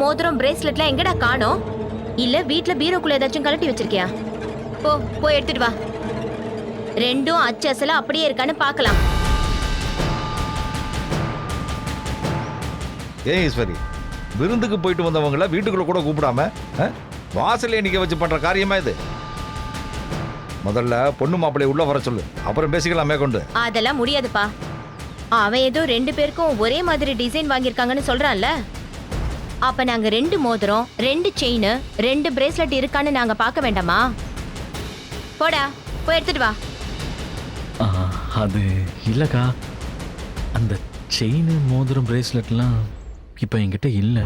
மோதிரம் பிரேஸ்லெட்லாம் எங்கடா காணோம்? இல்ல வீட்ல பீரோக்குள்ள ஏதாச்சும் கழட்டி வச்சிருக்கியா? போ போய் எடுத்துட்டு வா. ரெண்டும் அச்சு அசலா அப்படியே இருக்கான்னு பார்க்கலாம். ஏன் ஈஸ்வரி விருந்துக்கு போயிட்டு வந்தவங்கள வீட்டுக்குள்ள கூட கூப்பிடாம ஆ? வாசல்ல நிக்க வச்சு பண்ற காரியமா இது? முதல்ல பொண்ணு மாப்பிள்ளைய உள்ள வர சொல்லு. அப்புறம் பேசிக்கலாம் மேற்கொண்டு அதெல்லாம் முடியாதுப்பா. அவன் ஏதோ ரெண்டு பேருக்கும் ஒரே மாதிரி டிசைன் வாங்கியிருக்காங்கன்னு சொல்றான்ல. அப்ப நாங்க ரெண்டு மோதிரம் ரெண்டு செயின் ரெண்டு பிரேஸ்லெட் இருக்கான்னு நாங்க பார்க்க வேண்டாமா? போடா போய் எடுத்துட்டு வா. ஆ, அது இல்லைக்கா. அந்த செயின் மோதிரம் பிரேஸ்லெட்லாம் இப்போ என்கிட்ட இல்லை.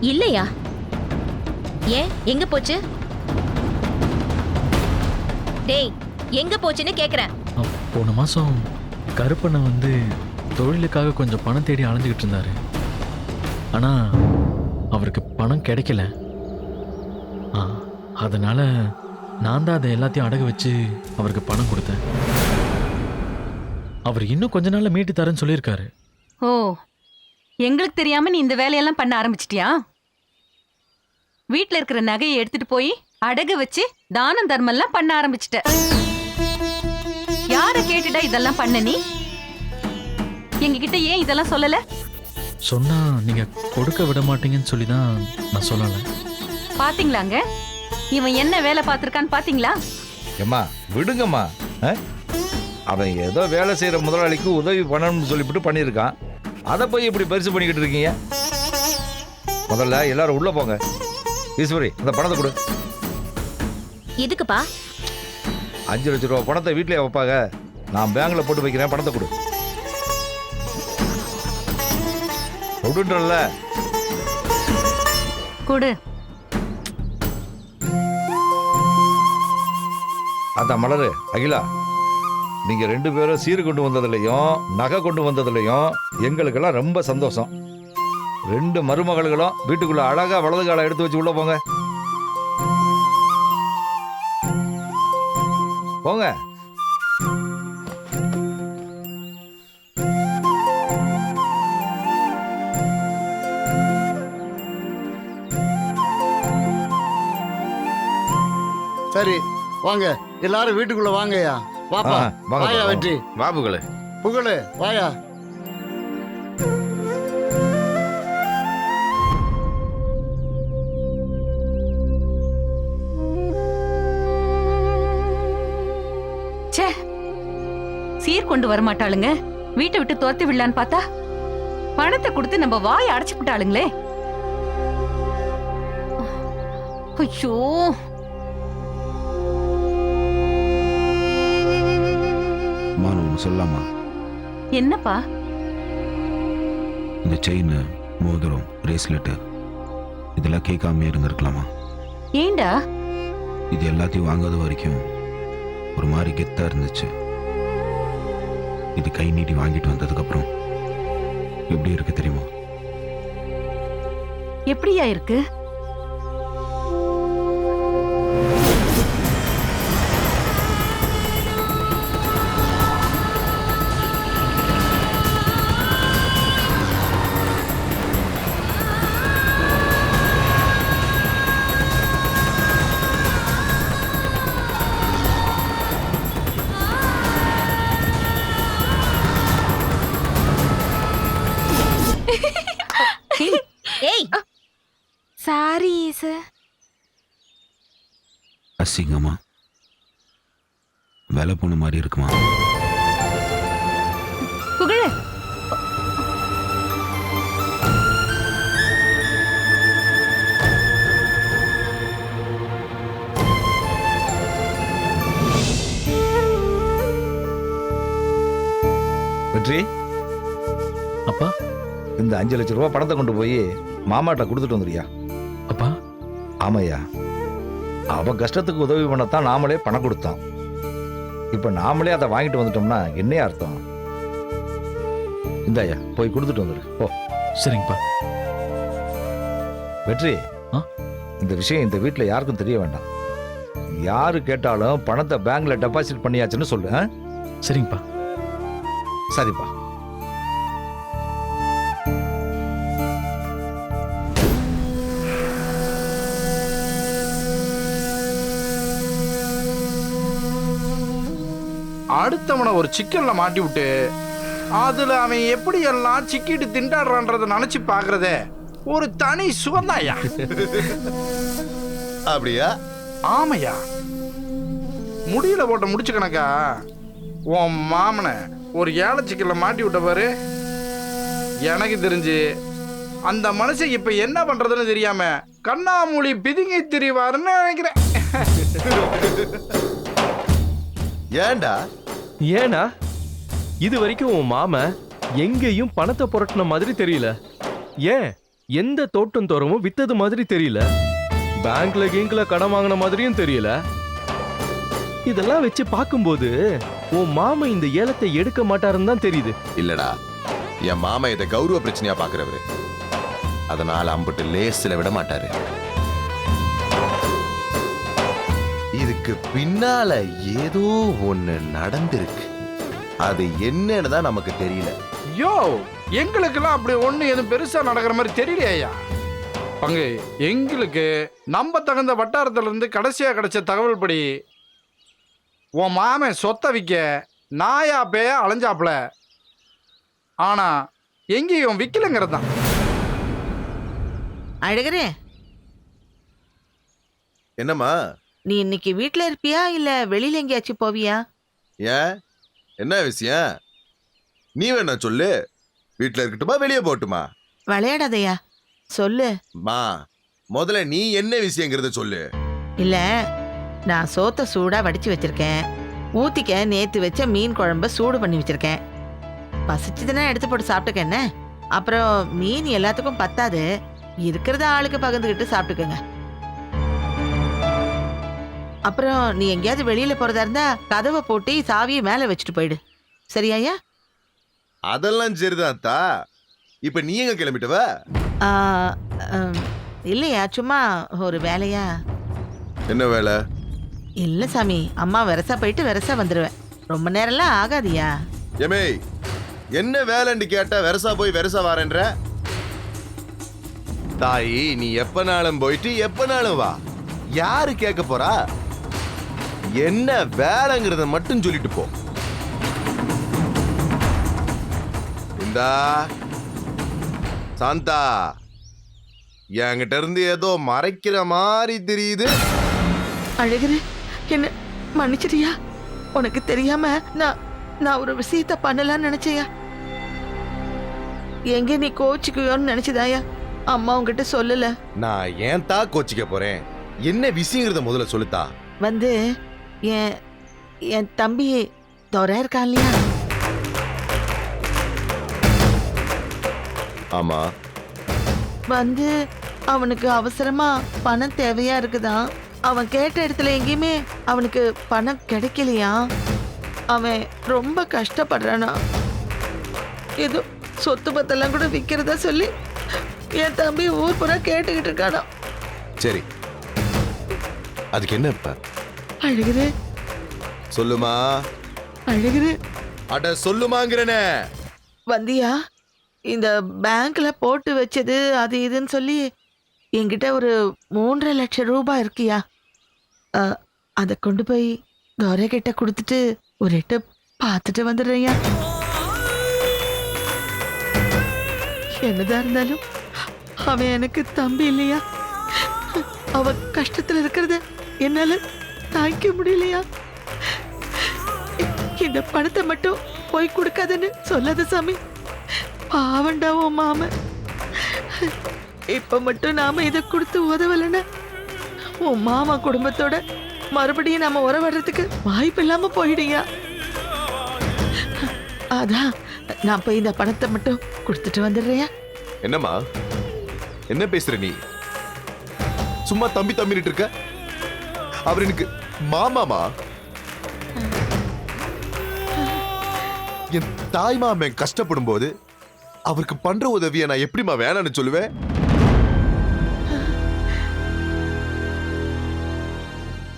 இல்லையா? ஏன்? எங்க போச்சு? டேய் எங்க போச்சுன்னு கேக்குறேன். போன மாதம் கருப்பண்ணை வந்து தொழிலுக்காக கொஞ்சம் பணம் தேடி அலைஞ்சிக்கிட்டு இருந்தாரு. ஆனால் அவருக்கு பணம் கிடைக்கல. ஆ அதனால் நான் தான் அதை எல்லாத்தையும் அடகு வச்சு அவருக்கு பணம் கொடுத்தேன். அவர் இன்னும் கொஞ்ச நாளில் மீட்டு தரேன்னு சொல்லியிருக்காரு. ஓ எங்களுக்கு தெரியாம நீ இந்த வேலையெல்லாம் பண்ண ஆரம்பிச்சிட்டியா? வீட்டில் இருக்கிற நகையை எடுத்துட்டு போய் அடகு வச்சு தானம் தர்மம்லாம் பண்ண ஆரம்பிச்சிட்ட. யார கேட்டுடா இதெல்லாம் பண்ண நீ? எங்ககிட்ட ஏன் இதெல்லாம் சொல்லல? சொன்னா நீங்க கொடுக்க விட மாட்டீங்கன்னு சொல்லி தான் நான் சொல்லலை. பாத்தீங்களாங்க? இவன் என்ன வேலை பார்த்திருக்கான்னு பாத்தீங்களா? ஏம்மா விடுங்கம்மா ஆ? அவன் ஏதோ வேலை செய்யற முதலாளிக்கு உதவி பண்ணணும்னு சொல்லிவிட்டு பண்ணியிருக்கான். அதை போய் இப்படி பெருசு பண்ணிக்கிட்டு இருக்கீங்க? முதல்ல எல்லாரும் உள்ள போங்க. ஈஸ்வரி அந்த பணத்தை கொடு. எதுக்குப்பா? அஞ்சு லட்ச ரூபா பணத்தை வீட்டிலே வைப்பாங்க. நான் பேங்க்ல போட்டு வைக்கிறேன் பணத்தை கொடு. கொடுன்றல்ல. கொடு. அந்த மலரு அகிலா நீங்க ரெண்டு பேரும் சீர் கொண்டு வந்ததுலயும் நகை கொண்டு வந்ததுலயும் எங்களுக்கெல்லாம் ரொம்ப சந்தோஷம். ரெண்டு மருமகள்களும் வீட்டுக்குள்ள அழகா வலது காலை எடுத்து வச்சு உள்ள போங்க. போங்க. சரி வாங்க. எல்லாரும் வீட்டுக்குள்ள வாங்கய்யா. வாப்பா வாயா. வெற்றி. பாபுகளே புகழு வாயா. ச்சே. சீர் கொண்டு வர மாட்டாளுங்க வீட்டை விட்டு துரத்தி விடலான்னு பார்த்தா பணத்தை கொடுத்து நம்ம வாயை அடைச்சு விட்டாளுங்களே. ஐயோ. ஒன்று சொல்லலாமா? என்னப்பா? இந்த செயின் மோதிரம் பிரேஸ்லெட்டு இதெல்லாம் கேட்காம இருங்க இருக்கலாமா ஏண்டா? இது எல்லாத்தையும் வாங்காத வரைக்கும் ஒரு மாதிரி கெத்தா இருந்துச்சு. இது கை நீட்டி வாங்கிட்டு வந்ததுக்கப்புறம் எப்படி இருக்கு தெரியுமா? எப்படியா இருக்கு? அசிங்கமா வேலை போன மாதிரி இருக்குமா? புகழ! வெற்றி? அப்பா? இந்த அஞ்சு லட்ச ரூபா பணத்தை கொண்டு போய் மாமாட்ட கொடுத்துட்டு வந்துறியா அப்பா? ஆமையா? அவ கஷ்டத்துக்கு உதவி பண்ணத்தான் நாமளே பணம் கொடுத்தோம். இப்ப நாமளே அதை வாங்கிட்டு வந்துட்டோம்னா என்ன அர்த்தம்? இந்தாயா போய் கொடுத்துட்டு வந்துடு ஓ சரிங்கப்பா. வெற்றி ஆ? இந்த விஷயம் இந்த வீட்டில் யாருக்கும் தெரிய வேண்டாம். யாரு கேட்டாலும் பணத்தை பேங்க்ல டெபாசிட் பண்ணியாச்சுன்னு சொல்லு? சரிங்கப்பா. சரிப்பா. அடுத்தவனை ஒரு சிக்கல்ல மாட்டி விட்டு அதுல அவன் எப்படி எல்லாம் சிக்கிட்டு திண்டாடுறான்றத நினைச்சு பாக்குறதே ஒரு தனி சுகந்தாயா? அப்படியா? ஆமையா? முடியல போட்ட முடிச்சு கணக்கா? உன் மாமனை ஒரு ஏழை சிக்கல்ல மாட்டி விட்ட பாரு. எனக்கு தெரிஞ்சு அந்த மனுஷன் இப்ப என்ன பண்றதுன்னு தெரியாம கண்ணாமூலி பிதுங்கி திரிவாருன்னு நினைக்கிறேன். ஏன்டா? ஏன்னா இது வரைக்கும் உன் மாமன் எங்கேயும் பணத்தை புரட்டின மாதிரி தெரியல. ஏன்? எந்த தோட்டம் தோறமும் வித்தது மாதிரி தெரியல. பேங்க்ல கீங்க்ல கடன் வாங்கின மாதிரியும் தெரியல. இதெல்லாம் வச்சு பார்க்கும்போது உன் மாமன் இந்த ஏலத்தை எடுக்க மாட்டாருன்னு தான் தெரியுது. இல்லடா. என் மாமா இதை கௌரவ பிரச்சனையா பாக்குறவரு அதனால அம்புட்டு லேஸ்ல விட மாட்டாரு இதுக்கு பின்னால ஏதோ ஒண்ணு நடந்திருக்கு. அது என்னன்னு தான் நமக்கு தெரியல. யோ எங்களுக்கெல்லாம் அப்படி ஒண்ணு எதுவும் பெருசா நடக்கிற மாதிரி தெரியலையா? பங்கு எங்களுக்கு நம்ப தகுந்த வட்டாரத்துல இருந்து கடைசியா கிடைச்ச தகவல் படி உன் மாமன் சொத்தை விற்க நாயா பேய அலைஞ்சாப்புல. ஆனா எங்கேயும் விக்கலைங்கிறது தான். அழகரே. என்னம்மா? நீ இன்னைக்கு வீட்ல இருப்பியா? இல்ல வெளியில எங்கேயாச்சும் போவியா? ஏன் என்ன விஷயம்? நீ வேணா சொல்லு. வீட்ல இருக்கட்டுமா வெளியே போட்டுமா விளையாடாதயா. சொல்லு. மா முதல்ல நீ என்ன விஷயங்கிறத சொல்லு. இல்ல நான் சோத்த சூடா வடிச்சு வச்சிருக்கேன். ஊத்திக்க நேத்து வச்ச மீன் குழம்ப சூடு பண்ணி வச்சிருக்கேன். பசிச்சதுன்னா எடுத்து போட்டு சாப்பிட்டுக்க என்ன? அப்புறம் மீன் எல்லாத்துக்கும் பத்தாது. இருக்கிறத ஆளுக்கு பகிர்ந்துக்கிட்டு சாப்பிட்டுக்கோங்க. அப்புறம் நீ எங்கேயாவது வெளியில போறதா இருந்தா கதவை போட்டு சாவியை மேல வச்சுட்டு போயிடு. சரியாயா அதெல்லாம் சரிதான் தா இப்ப நீ எங்க கிளம்பிட்டவ? ஆ, இல்லையா சும்மா ஒரு வேலையா? என்ன வேலை? இல்ல சாமி அம்மா வெரசா போயிட்டு வெரசா வந்துருவேன். ரொம்ப நேரம்லாம் ஆகாதியா? எமே என்ன வேலைன்னு கேட்டா வெரசா போய் வெரசா வாரேன்ற? தாயி நீ எப்பனாலும் போயிட்டு எப்பனாலும் வா. யாரு கேட்க போறா? என்ன வேலைங்கிறத மட்டும் சொல்லிட்டு போ. இந்தா சாந்தா. என்கிட்ட இருந்து ஏதோ மறைக்கிற மாதிரி தெரியுது. அழகுரு என்ன மன்னிச்சிட்டியா? உனக்கு தெரியாம நான் நான் ஒரு விஷயத்த பண்ணலாம்னு நினைச்சையா? எங்க நீ கோச்சிக்குயோன்னு நினைச்சதாயா? அம்மா உங்ககிட்ட சொல்லல. நான் ஏன் தா கோச்சிக்க போறேன்? என்ன விஷயங்கிறத முதல்ல சொல்லுத்தா வந்து என் என் தம்பி துறை இருக்கான் இல்லையா? ஆமா. வந்து அவனுக்கு அவசரமா பணம் தேவையா இருக்குதாம் அவன் கேட்ட இடத்துல எங்கேயுமே அவனுக்கு பணம் கிடைக்கலையா? அவன் ரொம்ப கஷ்டப்படுறானா? ஏதோ சொத்து பத்தெல்லாம் கூட விற்கிறதா சொல்லி என் தம்பி ஊர் புறா கேட்டுக்கிட்டு இருக்கானா? சரி. அதுக்கு என்ன இப்ப? அழுகுது. சொல்லுமா? அழுகுது. அட சொல்லுமாங்கிறனே. வந்தியா இந்த பேங்க்ல போட்டு வச்சது அது இதுன்னு சொல்லி என்கிட்ட ஒரு மூன்றரை லட்சம் ரூபாய் இருக்கியா? அதை கொண்டு போய் கௌர கிட்ட கொடுத்துட்டு ஒரு எட்டு பார்த்துட்டு வந்துடுறியா என்னதான் இருந்தாலும் அவன் எனக்கு தம்பி இல்லையா? அவ கஷ்டத்துல இருக்கிறத என்னால தாய்க்க முடியலையா? இந்த பணத்தை மட்டும் போய் கொடுக்காதன்னு சொல்லாத சாமி. பாவண்டா உன் மாமன் இப்ப மட்டும் நாம இதை கொடுத்து உதவலைன்னா உன் மாமா குடும்பத்தோட மறுபடியும் நாம உறவாடுறதுக்கு வாய்ப்பு இல்லாம போயிடுயா? அதான் நான் போய் இந்த பணத்தை மட்டும் கொடுத்துட்டு வந்துடுறியா? என்னம்மா? என்ன பேசுற நீ? சும்மா தம்பி தம்பிட்டு இருக்க? அவர் எனக்கு மாமாமா என் தாய் மாமன் கஷ்டப்படும் போது அவருக்கு பண்ற உதவியை நான் எப்படிம்மா வேணாம்னு சொல்லுவேன்?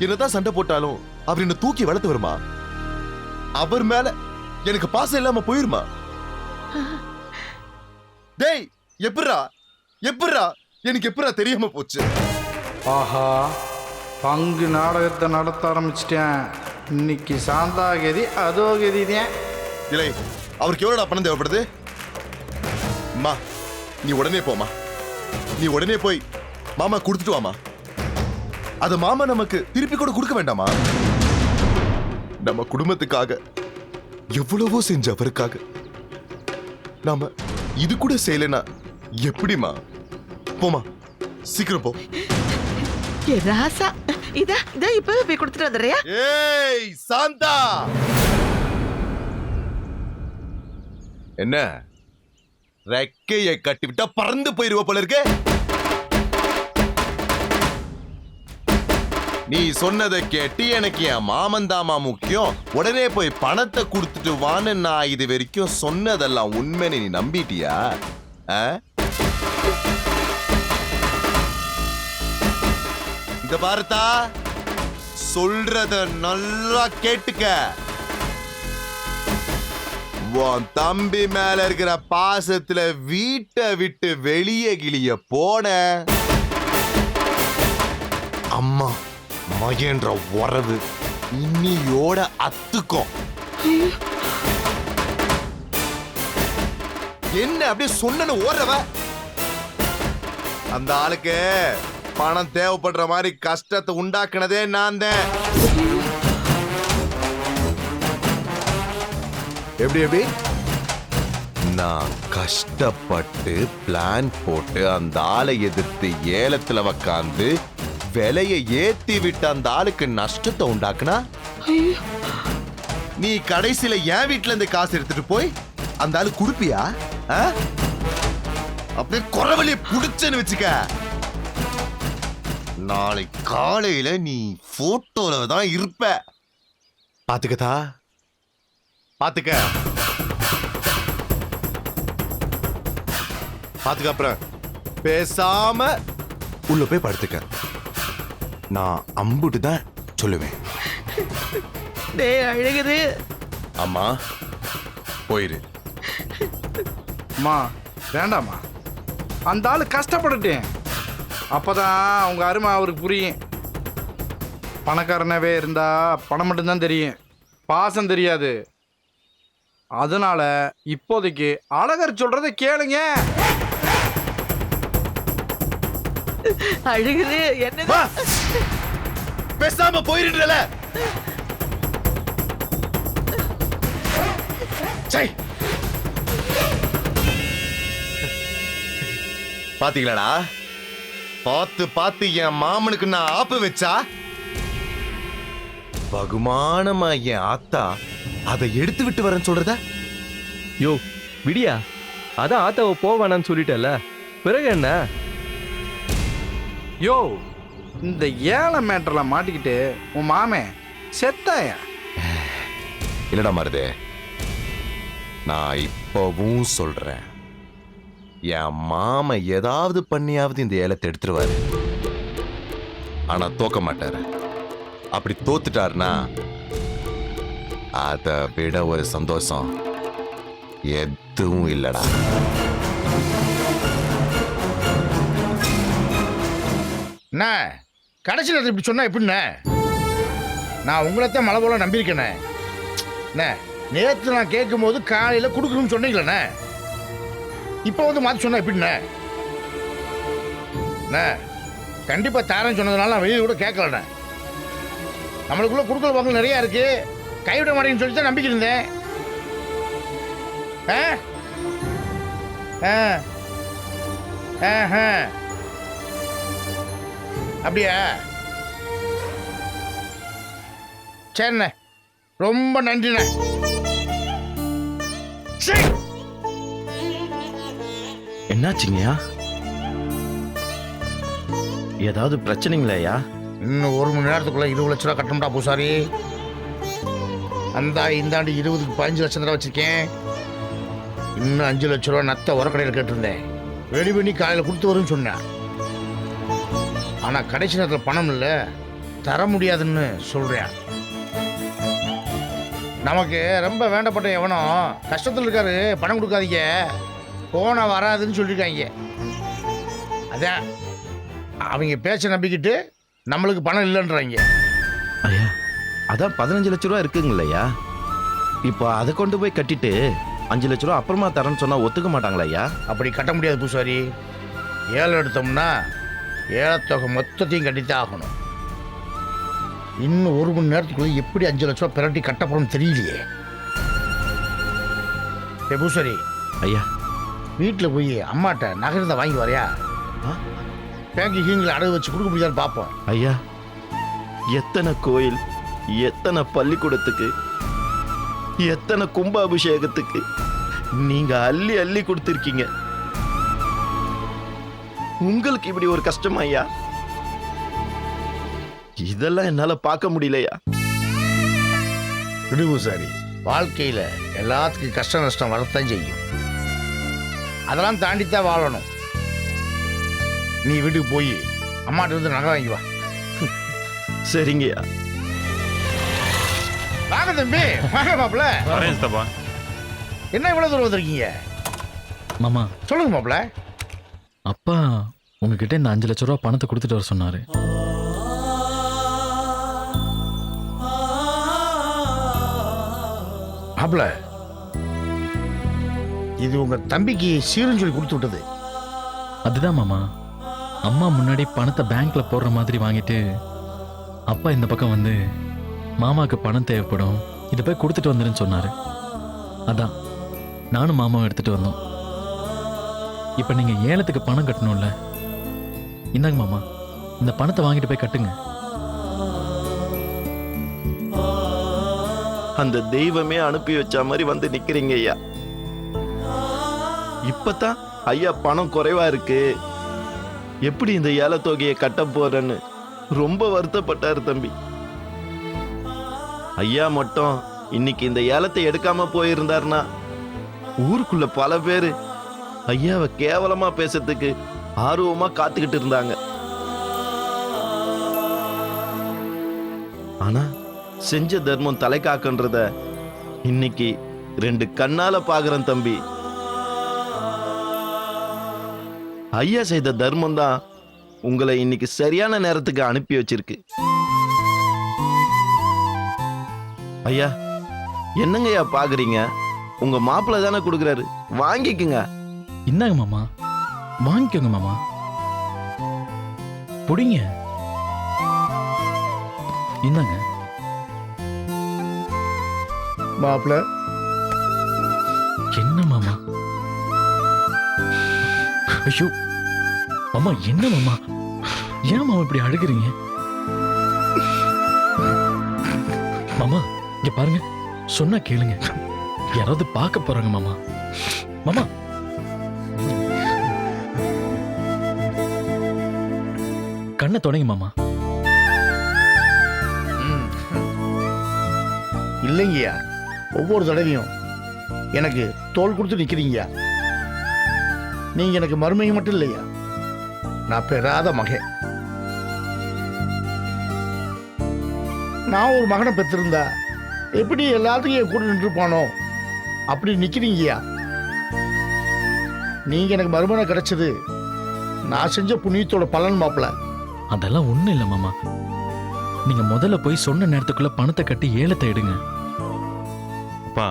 என்னதான் சண்டை போட்டாலும் அவர் என்ன தூக்கி வளர்த்து வருமா? அவர் மேல எனக்கு பாசம் இல்லாம போயிருமா? டேய் எப்படிரா எப்படிரா எனக்கு எப்படிரா தெரியாம போச்சு? ஆஹா. பங்கு நாடகத்தை நடத்த ஆரம்பிச்சிட்டேன். இன்னைக்கு சாந்தா கதி அதோ கதி தான். இல்லை அவருக்கு எவ்வளோடா பணம் தேவைப்படுது? அம்மா நீ உடனே போமா நீ உடனே போய் மாமா கொடுத்துட்டு வாமா அது மாமா நமக்கு திருப்பி கூட கொடுக்க வேண்டாமா நம்ம குடும்பத்துக்காக எவ்வளவோ செஞ்ச அவருக்காக. நாம இது கூட செய்யலைன்னா எப்படிமா போமா சீக்கிரம் போ. ராசா. இத இத இப்பவே போய் கொடுத்துட்டு வந்துறியா ஏய் சாந்தா! என்ன? ரெக்கையை கட்டிவிட்டா பறந்து போயிருவ போல இருக்கு? நீ சொன்னதை கேட்டு எனக்கு என் மாமந்தாமா முக்கியம். உடனே போய் பணத்தை கொடுத்துட்டு வான்னு நான் இது வரைக்கும் சொன்னதெல்லாம் உண்மைன்னு நீ நம்பிட்டியா? ஆ? இந்த பாரதா சொல்றத நல்லா கேட்டுக்க. உன் தம்பி மேல இருக்கிற பாசத்துல வீட்டை விட்டு வெளியே கிளிய போன. அம்மா மகேன்ற உறவு இன்னியோட அத்துக்கும். என்ன அப்படியே சொன்னு ஓடுறவ? அந்த ஆளுக்கு பணம் தேவைப்படுற மாதிரி கஷ்டத்தை உண்டாக்குனதே நான் தான். எப்படி எப்படி? நான் கஷ்டப்பட்டு பிளான் போட்டு அந்த ஆளை எதிர்த்து ஏலத்துல உக்காந்து விலையை ஏத்தி விட்டு அந்த ஆளுக்கு நஷ்டத்தை உண்டாக்குனா? நீ கடைசியில என் வீட்டுல இருந்து காசு எடுத்துட்டு போய் அந்த ஆளு குடுப்பியா? அப்படியே குறவழிய புடிச்சேன்னு வச்சுக்க. நாளை காலையில நீ போட்டோல தான் இருப்ப. பாத்துக்கதா? பாத்துக்க. பாத்துக்க அப்புறம். பேசாம. உள்ள போய் படுத்துக்க. நான் அம்புட்டு தான் சொல்லுவேன். டேய் அழகுது. அம்மா போயிரு. அம்மா வேண்டாம்மா. அந்த ஆளு கஷ்டப்பட்டுட்டேன். அப்பதான் அவங்க அருமை அவருக்கு புரியும். பணக்காரனாவே இருந்தா பணம் மட்டும்தான் தெரியும். பாசம் தெரியாது. அதனால இப்போதைக்கு அழகர் சொல்றதை கேளுங்க. அழகுது என்னது? வா. பேசாம போயிருன்றல. சை. பாத்தீங்களாடா? பார்த்து பார்த்து என் மாமனுக்கு நான் ஆப்பு வச்சா? பகுமானமா என் ஆத்தா அதை எடுத்து விட்டு வரேன்னு சொல்றத? யோ விடியா. அதான் ஆத்தாவை போவானான்னு சொல்லிட்டல பிறகு என்ன? யோ இந்த ஏழை மேட்டர்ல மாட்டிக்கிட்டு உன் மாமே செத்தாயா? இல்லடா மருதே நான் இப்பவும் சொல்றேன். என் மாமா ஏதாவது பண்ணியாவது இந்த ஏலத்தை எடுத்துருவாரு. ஆனா தோக்க மாட்டாரு. அப்படி தோத்துட்டாருன்னா அதை விட ஒரு சந்தோஷம் எதுவும் இல்லடா. என்ன கடைசி நேரத்தில் இப்படி சொன்னா எப்படிண்ணே? நான் உங்களைத்தான் மழை போல நம்பியிருக்கேனே. என்ன நேற்று நான் கேட்கும்போது காலையில் கொடுக்கணும்னு சொன்னீங்களேண்ணே இப்போ வந்து மாற்றி சொன்னா எப்படிண்ணே என்ன கண்டிப்பாக தாரேன்னு சொன்னதுனால நான் வெளியில் கூட கேட்கலண்ணே. நம்மளுக்குள்ள குறுக்கல் வாங்கல் நிறையா இருக்கு. கைவிட மாட்டேன்னு சொல்லி தான் நம்பிக்கை இருந்தேன். ஆ? ஆ. ஆஹா. அப்படியா? சரிண்ணே. ரொம்ப நன்றிண்ணே. சரி என்னாச்சுங்கய்யா? ஏதாவது பிரச்சனைங்களையா இன்னும் ஒரு மணி நேரத்துக்குள்ள இருபது லட்ச ரூபா கட்டணும்டா பூசாரி. அந்த இந்தாண்டு இருபதுக்கு பதினஞ்சு லட்சம் ரூபா வச்சிருக்கேன். இன்னும் அஞ்சு லட்ச ரூபா நத்த உரக்கடையில் கேட்டிருந்தேன். ரெடி பண்ணி காலையில் கொடுத்து வரும்னு சொன்னேன். ஆனால் கடைசி நேரத்தில் பணம் இல்லை. தர முடியாதுன்னு சொல்கிறேன் நமக்கு ரொம்ப வேண்டப்பட்ட எவனோ கஷ்டத்தில் இருக்காரு. பணம் கொடுக்காதீங்க. போன வராதுன்னு சொல்லியிருக்காங்க அதான் அவங்க பேச்ச நம்பிக்கிட்டு நம்மளுக்கு பணம் இல்லைன்றாங்க. ஐயா அதான் பதினஞ்சு லட்ச ரூபா இருக்குங்களையா? இப்போ அதை கொண்டு போய் கட்டிட்டு அஞ்சு லட்ச ரூபா அப்புறமா தரேன்னு சொன்னா ஒத்துக்க மாட்டாங்களா ஐயா? அப்படி கட்ட முடியாது பூசாரி. ஏழை எடுத்தோம்னா ஏலத்தொகை மொத்தத்தையும் கட்டித்தான் ஆகணும். இன்னும் ஒரு மணி நேரத்துக்குள்ள எப்படி அஞ்சு லட்ச ரூபா பிரட்டி கட்டப்படும் தெரியலையே. பூசாரி. ஐயா. வீட்டில் போய் அம்மாட்ட நகரத்தை வாங்கி வரையா? பேங்கு கீங்கில் அடகு வச்சு கொடுக்க முடியாதுன்னு பார்ப்போம் ஐயா எத்தனை கோயில் எத்தனை பள்ளிக்கூடத்துக்கு எத்தனை கும்பாபிஷேகத்துக்கு நீங்க அள்ளி அள்ளி கொடுத்துருக்கீங்க. உங்களுக்கு இப்படி ஒரு கஷ்டம் ஐயா? இதெல்லாம் என்னால பார்க்க முடியலையா? விடு பூசாரி வாழ்க்கையில் எல்லாத்துக்கும் கஷ்ட நஷ்டம் வரத்தான் செய்யும். அதெல்லாம் தாண்டித்தான் வாழணும். நீ வீட்டுக்கு போய் அம்மாட்ட இருந்து நகை வாங்கி வா. சரிங்கய்யா வாங்க தம்பி வாங்க மாப்பிள்ள. என்ன இவ்வளவு தூரம் வந்திருக்கீங்க? மாமா. சொல்லுங்க மாப்பிள்ள. அப்பா உங்ககிட்ட இந்த அஞ்சு லட்ச ரூபா பணத்தை கொடுத்துட்டு வர சொன்னாரு. மாப்பிள்ள இது உங்க தம்பிக்கு சீருன்னு சொல்லி கொடுத்து விட்டது. அதுதான் மாமா. அம்மா முன்னாடி பணத்தை பேங்க்ல போடுற மாதிரி வாங்கிட்டு அப்பா இந்த பக்கம் வந்து மாமாவுக்கு பணம் தேவைப்படும் இதை போய் கொடுத்துட்டு வந்துருன்னு சொன்னாரு. அதான் நானும் மாமாவும் எடுத்துட்டு வந்தோம். இப்போ நீங்க ஏலத்துக்கு பணம் கட்டணும்ல? இந்தாங்க மாமா இந்த பணத்தை வாங்கிட்டு போய் கட்டுங்க. அந்த தெய்வமே அனுப்பி வச்ச மாதிரி வந்து நிக்கிறீங்க ஐயா. இப்பதான் ஐயா பணம் குறைவா இருக்கு. எப்படி இந்த ஏலத்தொகையை கட்ட போறேன்னு ரொம்ப வருத்தப்பட்டாரு தம்பி. ஐயா மட்டும் இன்னைக்கு இந்த ஏலத்தை எடுக்காம போயிருந்தாருன்னா ஊருக்குள்ள பல பேரு ஐயாவை கேவலமா பேசுறதுக்கு ஆர்வமா காத்துக்கிட்டு இருந்தாங்க. ஆனா செஞ்ச தர்மம் தலை காக்குன்றத இன்னைக்கு ரெண்டு கண்ணால பாக்குறேன் தம்பி. ஐயா செய்த தர்மம் தான் உங்களை இன்னைக்கு சரியான நேரத்துக்கு அனுப்பி வச்சிருக்கு. ஐயா என்னங்கய்யா பாக்குறீங்க? உங்க மாப்பிள்ளை தானே கொடுக்குறாரு. வாங்கிக்குங்க. இந்தாங்க மாமா. வாங்கிக்கோங்க மாமா. புடிங்க. இந்தாங்க. மாப்பிள்ள. என்ன மாமா? ஐயோ மாமா என்ன மாமா? ஏன் மாமா இப்படி அழுகிறீங்க? மாமா இங்க பாருங்க சொன்னா கேளுங்க. யாராவது பார்க்க போறாங்க மாமா. மாமா. கண்ணை தொடங்க மாமா. இல்லைங்கய்யா. ஒவ்வொரு தடவையும் எனக்கு தோல் கொடுத்து நிற்கிறீங்கய்யா நீங்க எனக்கு மருமைங்க மட்டும் இல்லையா? நான் பெறாத மகன். நான் ஒரு மகனை பெற்றிருந்தா எப்படி எல்லாத்துக்கும் என் கூட நின்றுப்பானோ? அப்படி நிற்கிறீங்கய்யா நீங்க எனக்கு மருமனை கிடைச்சது. நான் செஞ்ச புண்ணியத்தோட பலன் மாப்பிள்ள அதெல்லாம் ஒண்ணும் இல்ல மாமா. நீங்க முதல்ல போய் சொன்ன நேரத்துக்குள்ள பணத்தை கட்டி ஏலத்தை எடுங்க. அப்பா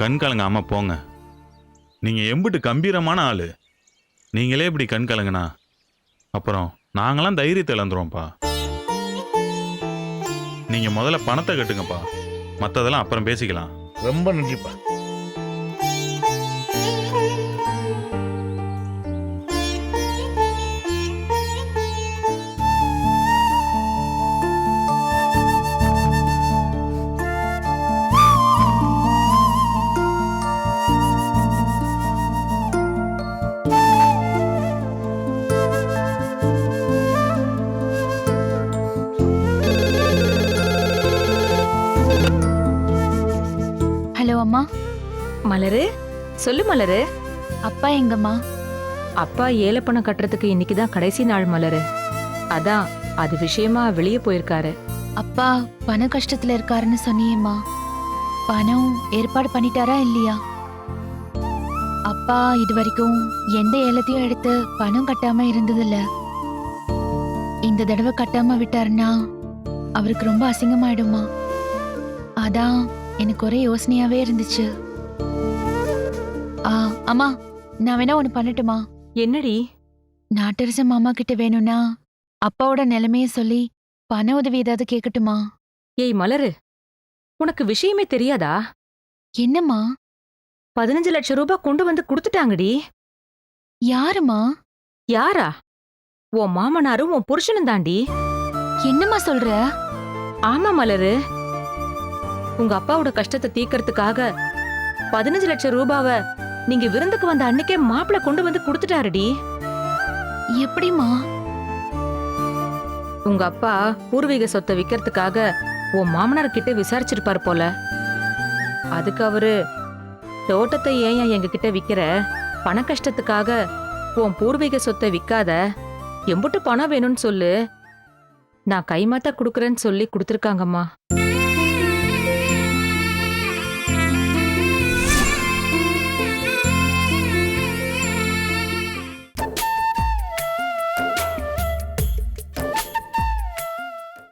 கண் கலங்காம போங்க. நீங்கள் எம்பிட்டு கம்பீரமான ஆள். நீங்களே இப்படி கண் கலங்குனா அப்புறம் நாங்களாம் தைரியத்தை இழந்துருவோம்ப்பா. நீங்கள் முதல்ல பணத்தை கட்டுங்கப்பா. மற்றதெல்லாம் அப்புறம் பேசிக்கலாம். ரொம்ப நன்றிப்பா. சொல்லு மலரு. அப்பா எங்கம்மா? அப்பா ஏல பணம் கட்டுறதுக்கு இன்னைக்கு தான் கடைசி நாள் மலரு. அதான் அது விஷயமா வெளியே போயிருக்காரு. அப்பா பண கஷ்டத்துல இருக்காருன்னு சொன்னியேம்மா. பணம் ஏற்பாடு பண்ணிட்டாரா இல்லையா? அப்பா இது வரைக்கும் எந்த ஏலத்தையும் எடுத்து பணம் கட்டாம இருந்ததில்ல. இந்த தடவை கட்டாம விட்டாருன்னா அவருக்கு ரொம்ப அசிங்கமாயிடுமா அதான் எனக்கு ஒரே யோசனையாவே இருந்துச்சு. ஆ அம்மா நான் வேணா ஒன்று பண்ணட்டுமா? என்னடி? நாட்டரச மாமா கிட்ட வேணும்னா அப்பாவோட நிலைமைய சொல்லி பண உதவி ஏதாவது கேட்கட்டுமா ஏய் மலரு உனக்கு விஷயமே தெரியாதா? என்னம்மா? பதினஞ்சு லட்சம் ரூபாய் கொண்டு வந்து கொடுத்துட்டாங்கடி. யாருமா யாரா? உன் மாமனாரும் உன் புருஷனும் தாண்டி என்னம்மா சொல்ற? ஆமா மலரு. உங்க அப்பாவோட கஷ்டத்தை தீர்க்கறதுக்காக பதினஞ்சு லட்சம் ரூபாவை நீங்க விருந்துக்கு வந்த அன்னைக்கே மாப்பிள கொண்டு வந்து கொடுத்துட்டாருடி. எப்படிமா உங்க அப்பா பூர்வீக சொத்தை விக்கிறதுக்காக உன் மாமனார் கிட்ட விசாரிச்சிருப்பாரு போல. அதுக்கு அவரு தோட்டத்தை ஏன் எங்க கிட்ட விக்கிற? பண கஷ்டத்துக்காக உன் பூர்வீக சொத்தை விக்காத? எம்புட்டு பணம் வேணும்னு சொல்லு. நான் கைமாத்தா குடுக்கறேன்னு சொல்லி கொடுத்துருக்காங்கம்மா.